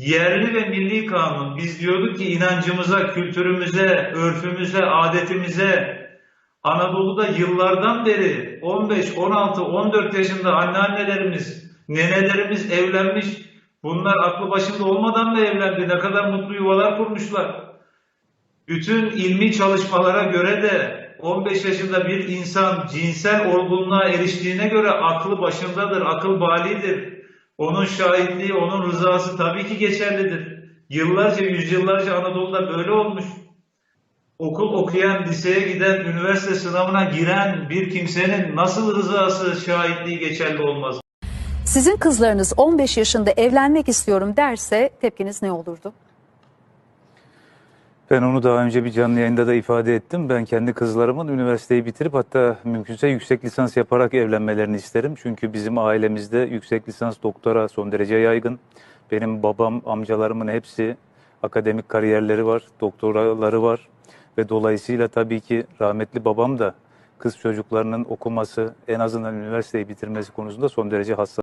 yerli ve milli kanun. Biz diyorduk ki inancımıza, kültürümüze, örfümüze, adetimize Anadolu'da yıllardan beri 15, 16, 14 yaşında anneannelerimiz, nenelerimiz evlenmiş. Bunlar aklı başında olmadan da evlendi. Ne kadar mutlu yuvalar kurmuşlar. Bütün ilmi çalışmalara göre de 15 yaşında bir insan cinsel olgunluğa eriştiğine göre aklı başındadır, akıl balidir. Onun şahitliği, onun rızası tabii ki geçerlidir. Yıllarca, yüzyıllarca Anadolu'da böyle olmuş. Okul okuyan, liseye giden, üniversite sınavına giren bir kimsenin nasıl rızası, şahitliği geçerli olmaz? Sizin kızlarınız 15 yaşında evlenmek istiyorum derse tepkiniz ne olurdu? Ben onu daha önce bir canlı yayında da ifade ettim. Ben kendi kızlarımın üniversiteyi bitirip hatta mümkünse yüksek lisans yaparak evlenmelerini isterim. Çünkü bizim ailemizde yüksek lisans doktora son derece yaygın. Benim babam, amcalarımın hepsi akademik kariyerleri var, doktoraları var. Ve dolayısıyla tabii ki rahmetli babam da kız çocuklarının okuması, en azından üniversiteyi bitirmesi konusunda son derece hassas.